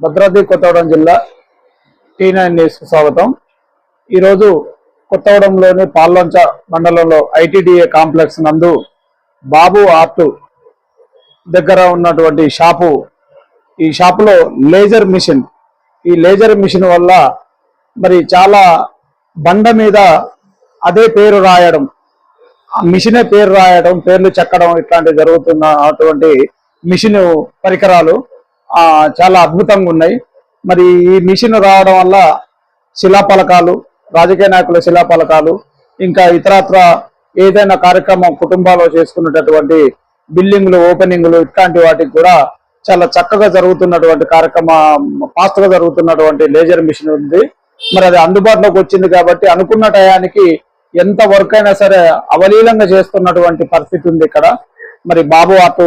భద్రాద్రి కొత్తగూడెం జిల్లా T nine న్యూస్కు స్వాగతం. ఈరోజు కొత్తగూడెంలోని పాల్వంచ మండలంలో ఐటీడీఏ కాంప్లెక్స్ నందు బాబు ఆర్ట్ దగ్గర ఉన్నటువంటి షాపు. ఈ షాపులో లేజర్ మిషన్. ఈ లేజర్ మిషన్ వల్ల మరి చాలా బండ మీద అదే పేరు రాయడం మిషనే పేరు రాయడం పేర్లు చెక్కడం ఇట్లాంటివి జరుగుతున్న అటువంటి మిషన్ పరికరాలు చాలా అద్భుతంగా ఉన్నాయి. మరి ఈ మిషన్ రావడం వల్ల శిలాపలకాలు రాజకీయ నాయకుల శిలాపలకాలు ఇంకా ఇతరత్ర ఏదైనా కార్యక్రమం కుటుంబాల్లో చేసుకున్నటువంటి బిల్డింగ్లు ఓపెనింగ్లు ఇట్లాంటి వాటికి కూడా చాలా చక్కగా జరుగుతున్నటువంటి కార్యక్రమం ఫాస్ట్గా జరుగుతున్నటువంటి లేజర్ మిషన్ ఉంది. మరి అది అందుబాటులోకి వచ్చింది కాబట్టి అనుకున్న టయానికి ఎంత వర్క్ అయినా సరే అవలీలంగా చేస్తున్నటువంటి పరిస్థితి ఉంది ఇక్కడ. మరి బాబు అటు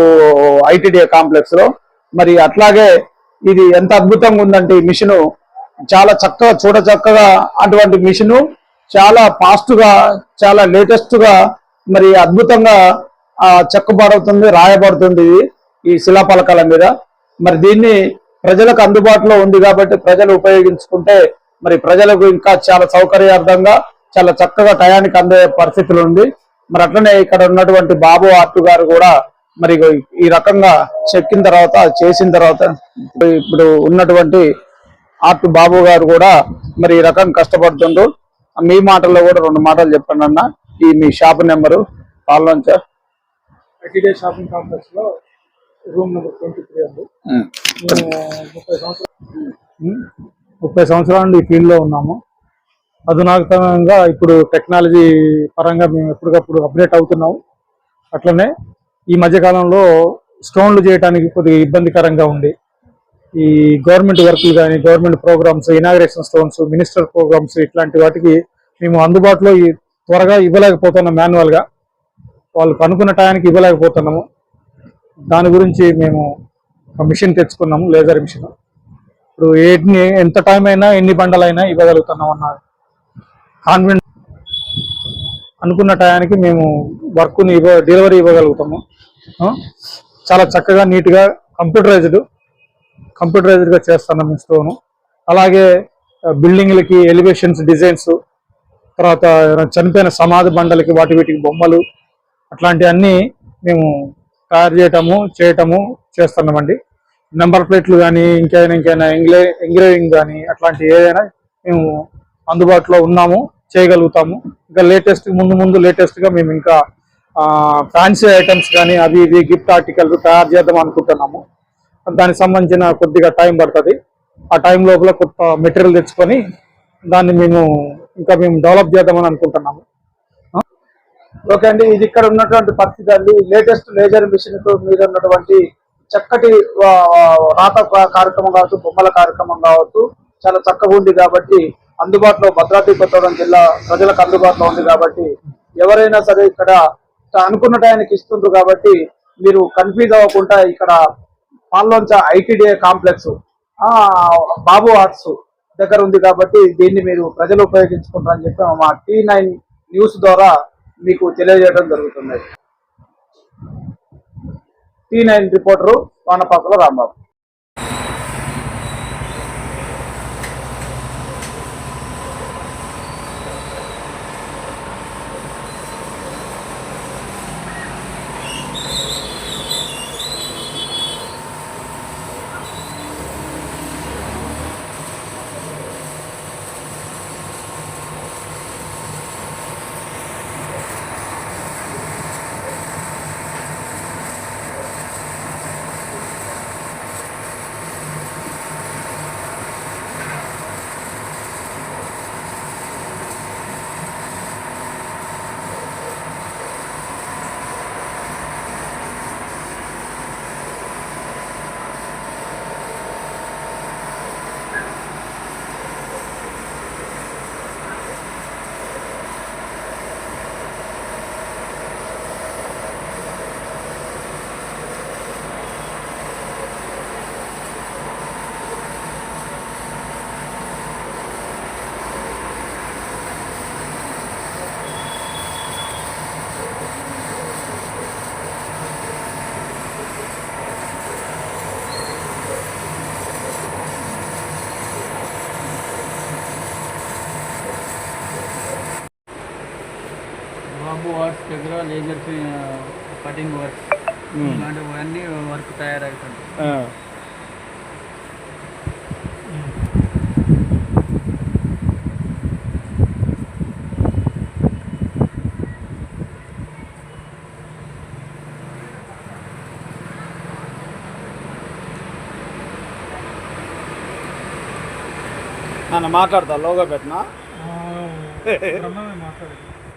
ఐటీడీఏ కాంప్లెక్స్లో. మరి అట్లాగే ఇది ఎంత అద్భుతంగా ఉందంటే ఈ మిషన్ చాలా చక్కగా చూడ చక్కగా అటువంటి మిషన్ చాలా ఫాస్ట్గా చాలా లేటెస్ట్గా మరి అద్భుతంగా చెక్కబడుతుంది రాయబడుతుంది ఇది ఈ శిలాపలకాల మీద. మరి దీన్ని ప్రజలకు అందుబాటులో ఉంది కాబట్టి ప్రజలు ఉపయోగించుకుంటే మరి ప్రజలకు ఇంకా చాలా సౌకర్యార్థంగా చాలా చక్కగా టయానికి అందే పరిస్థితులు ఉంది. మరి అట్లనే ఇక్కడ ఉన్నటువంటి బాబు ఆర్ట్ గారు కూడా మరి ఈ రకంగా చెక్కిన తర్వాత చేసిన తర్వాత ఇప్పుడు ఉన్నటువంటి ఆర్ట్ బాబు గారు కూడా మరి ఈ రకం కష్టపడుతుండ్రు. మీ మాటల్లో కూడా రెండు మాటలు చెప్పండి అన్న. ఈ మీ shop number Palvancha ITD shopping కాంప్లెక్స్లో రూమ్ నెంబర్ ట్వంటీ త్రీ అండి. ముప్పై సంవత్సరాలు ముప్పై సంవత్సరాల నుండి ఈ ఫీల్డ్లో ఉన్నాము. అధునాతనంగా ఇప్పుడు టెక్నాలజీ పరంగా మేము ఎప్పటికప్పుడు అప్డేట్ అవుతున్నాము అట్లనే ఈ మధ్యకాలంలో స్టోన్లు చేయడానికి కొద్దిగా ఇబ్బందికరంగా ఉంది. ఈ గవర్నమెంట్ వర్క్లు కానీ government programmes inauguration stones minister programmes ఇట్లాంటి వాటికి మేము అందుబాటులో త్వరగా ఇవ్వలేకపోతున్నాం మాన్యువల్గా వాళ్ళు వాళ్ళకి అనుకున్న టయానికి ఇవ్వలేకపోతున్నాము. దాని గురించి మేము ఒక మిషన్ తెచ్చుకున్నాము లేజర్ మిషన్. ఇప్పుడు ఎన్ని ఎంత టైం అయినా ఎన్ని బండలైనా ఇవ్వగలుగుతున్నాం అన్నారు. కాన్ఫిడెంట్ అనుకున్న టయానికి మేము వర్క్ని ఇవ్వ డెలివరీ ఇవ్వగలుగుతాము. చాలా చక్కగా నీట్గా కంప్యూటరైజ్డ్ కంప్యూటరైజ్డ్గా చేస్తున్నాం ఈ స్టోను. అలాగే బిల్డింగ్లకి ఎలివేషన్స్ డిజైన్స్ తర్వాత చనిపోయిన సమాధి బండలకి వాటి వీటికి బొమ్మలు అట్లాంటివన్నీ మేము తయారు చేయటము చేయటము చేస్తున్నామండి. నెంబర్ ప్లేట్లు కానీ ఇంకైనా ఇంకైనా ఎంగ్లే ఎంగ్రేవింగ్ కానీ అట్లాంటి ఏదైనా మేము అందుబాటులో ఉన్నాము చేయగలుగుతాము. ఇంకా లేటెస్ట్ ముందు ముందు లేటెస్ట్గా మేము ఇంకా ఫ్యాన్సీ ఐటమ్స్ కానీ అవి ఇవి గిఫ్ట్ ఆర్టికల్స్ తయారు చేద్దాం అనుకుంటున్నాము. దానికి సంబంధించిన కొద్దిగా టైం పడుతుంది. ఆ టైం లోపల కొత్త మెటీరియల్ తెచ్చుకొని దాన్ని మేము ఇంకా మేము డెవలప్ చేద్దామని అనుకుంటున్నాము. ఓకే అండి ఇది ఇక్కడ ఉన్నటువంటి పరిస్థితి అండి. లేటెస్ట్ లేజర్ మిషన్ మీద ఉన్నటువంటి చక్కటి రాత కార్యక్రమం కావచ్చు బొమ్మల కార్యక్రమం కావచ్చు చాలా చక్కగా ఉంది కాబట్టి అందుబాటులో భద్రాద్రి కొత్తగూడెం జిల్లా ప్రజలకు అందుబాటులో ఉంది కాబట్టి ఎవరైనా సరే ఇక్కడ అనుకున్న టయానికి ఇస్తుండ్రు కాబట్టి మీరు కన్ఫ్యూజ్ అవ్వకుండా ఇక్కడ Palvancha ITDA complex Babu arts దగ్గర ఉంది కాబట్టి దీన్ని మీరు ప్రజలు ఉపయోగించుకుంటారని చెప్పి మా టీ నైన్ న్యూస్ ద్వారా మీకు తెలియజేయడం జరుగుతుంది. T nine reporter Vanapakala Rambabu. దగ్గర లేజర్ కటింగ్ వర్క్ ఇలాంటివన్నీ వర్క్ తయారవుతుంది నన్ను మాట్లాడతా లోగా పెట్టినా?